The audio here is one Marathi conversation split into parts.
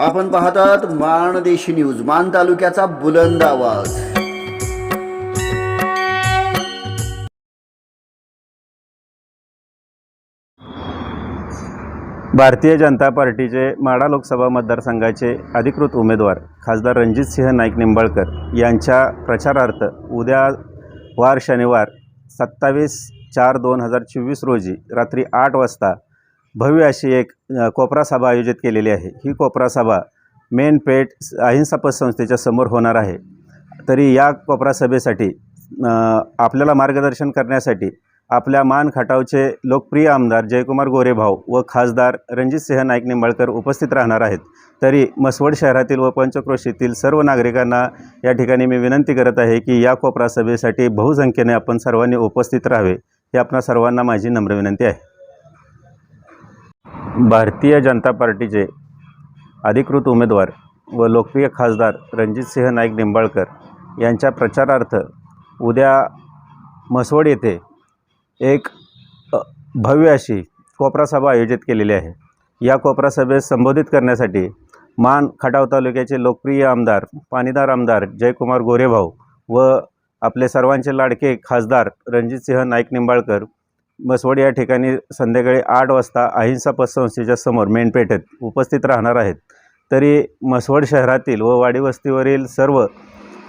आपण पाहतात माणदेशी न्यूज मान तालुक्याचा बुलंद आवाज. भारतीय जनता पार्टीचे माडा लोकसभा मतदारसंघाचे अधिकृत उमेदवार खासदार रणजित सिंह नाईक निंबाळकर यांच्या प्रचारार्थ उद्या वार शनिवार सत्तावीस चार दोन हजार चोवीस रोजी रात्री आठ वाजता भव्य अशी एक कोपरा सभा आयोजित केलेली आहे. ही कोपरा सभा मेन पेठ अहिंसा पतसंस्थेच्या समोर होणार आहे. तरी या कोपरा सभेसाठी आपल्याला मार्गदर्शन करण्यासाठी आपल्या मान खटावचे लोकप्रिय आमदार जयकुमार गोरेभाऊ व खासदार रणजितसिंह नाईक निंबाळकर उपस्थित राहणार आहेत. तरी मसवड शहरातील व पंचक्रोशीतील सर्व नागरिकांना या ठिकाणी मी विनंती करत आहे की या कोपरा सभेसाठी बहुसंख्येने आपण सर्वांनी उपस्थित राहावे ही आपणा सर्वांना माझी नम्र विनंती आहे. भारतीय जनता पार्टीचे अधिकृत उमेदवार व लोकप्रिय खासदार रणजितसिंह नाईक निंबाळकर यांच्या प्रचारार्थ उद्या म्हसवड येथे एक भव्य अशी कोपरा सभा आयोजित केलेली आहे. या कोपरा सभेस संबोधित करण्यासाठी मान खटाव तालुक्याचे लोकप्रिय आमदार पाणीदार आमदार जयकुमार गोरेभाऊ व आपले सर्वांचे लाडके खासदार रणजितसिंह नाईक निंबाळकर बसवड या ठिकाणी संध्याकाळी आठ वाजता अहिंसा पतसंस्थेच्या समोर मेनपेठेत उपस्थित राहणार आहेत. तरी मसवड शहरातील व वाडी वस्तीवरील सर्व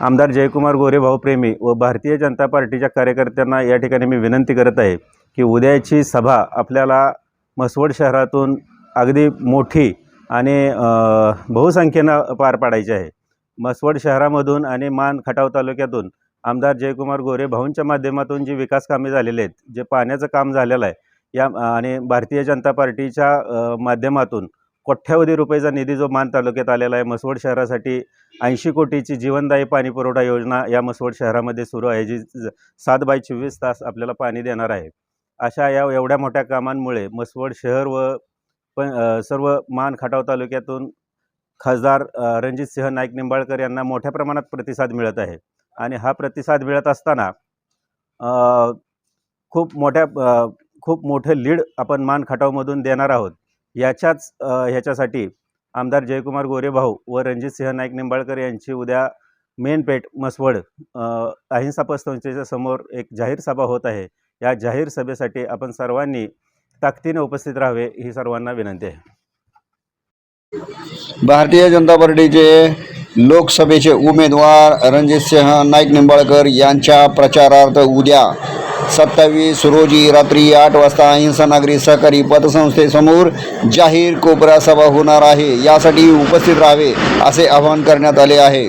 आमदार जयकुमार गोरेभाऊ प्रेमी व भारतीय जनता पार्टीच्या कार्यकर्त्यांना या ठिकाणी मी विनंती करत आहे की उद्याची सभा आपल्याला मसवड शहरातून अगदी मोठी आणि बहुसंख्येनं पार पाडायची आहे. मसवड शहरामधून आणि मान खटाव तालुक्यातून आमदार जयकुमार गोरे भाऊंच्या माध्यमातून जी विकास कामे झालेली आहेत जे पाण्याचं काम झालेलं आहे या आणि भारतीय जनता पार्टीच्या माध्यमातून कोट्यावधी रुपयेचा निधी जो मान तालुक्यात आलेला आहे मसवड शहरासाठी ऐंशी कोटीची जीवनदायी पाणी पुरवठा योजना या मसवड शहरामध्ये सुरू आहे जी सात बाय चोवीस तास आपल्याला पाणी देणार आहे. अशा या एवढ्या मोठ्या कामांमुळे मसवड शहर व पण सर्व मान खटाव तालुक्यातून खासदार रणजितसिंह नाईक निंबाळकर यांना मोठ्या प्रमाणात प्रतिसाद मिळत आहे. आणि हा प्रतिसाद मिळत असताना खूप मोठ्या खूप मोठे लीड आपण मान खटावमधून देणार आहोत. याच्याच ह्याच्यासाठी आमदार जयकुमार गोरेभाऊ व रणजित सिंह नाईक निंबाळकर यांची उद्या मेनपेठ मसवड अहिंसा पतसंस्थेच्या समोर एक जाहीर सभा होत आहे. या जाहीर सभेसाठी आपण सर्वांनी ताकदीने उपस्थित राहावे ही सर्वांना विनंती आहे. भारतीय जनता पार्टीचे लोकसभेचे उमेदवार रणजितसिंह नाईक निंबाळकर यांच्या प्रचारार्थ उद्या सत्तावीस रोजी रात्री आठ वाजता अहिंसा नागरी सहकारी पतसंस्थेसमोर जाहीर कोपरा सभा होणार आहे. यासाठी उपस्थित राहावे असे आवाहन करण्यात आले आहे.